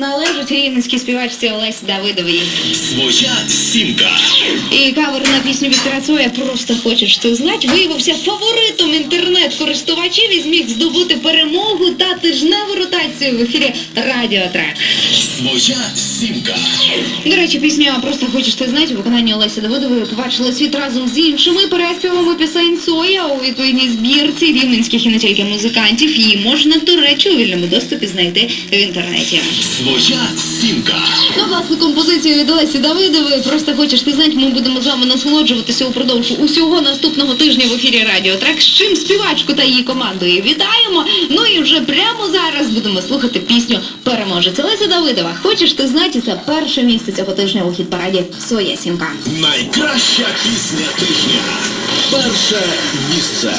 належить рівненській співачці Олесі Давидовій. Своя сімка. І кавер на пісню Віктора Цоя «Просто хочеш це знать» виявився фаворитом інтернет-користувачів і зміг здобути перемогу та тижневу ротацію в ефірі Радіотрек. Своя сімка. До речі, пісня «Просто хочеш ти знати» у виконанні Олесі Давидової побачила світ разом з іншими переспівами пісень Цоя у відповідній збірці рівненських і не тільки музикантів. Її можна, до речі, у вільному доступі знайти в інтернеті. Своя сімка. Ну, власне, композицію від Олесі Давидової «Просто хочеш ти знать» ми будемо з вами насолоджуватися упродовж усього наступного тижня в ефірі Радіотрек, з чим співачку та її командою вітаємо. Ну і вже прямо зараз будемо слухати пісню «Переможець». Олеся Давидова. Хочеш ти знати, це перше місце цього тижня у хіт-параді «Своя сімка». Найкраща пісня тижня. Перше місце.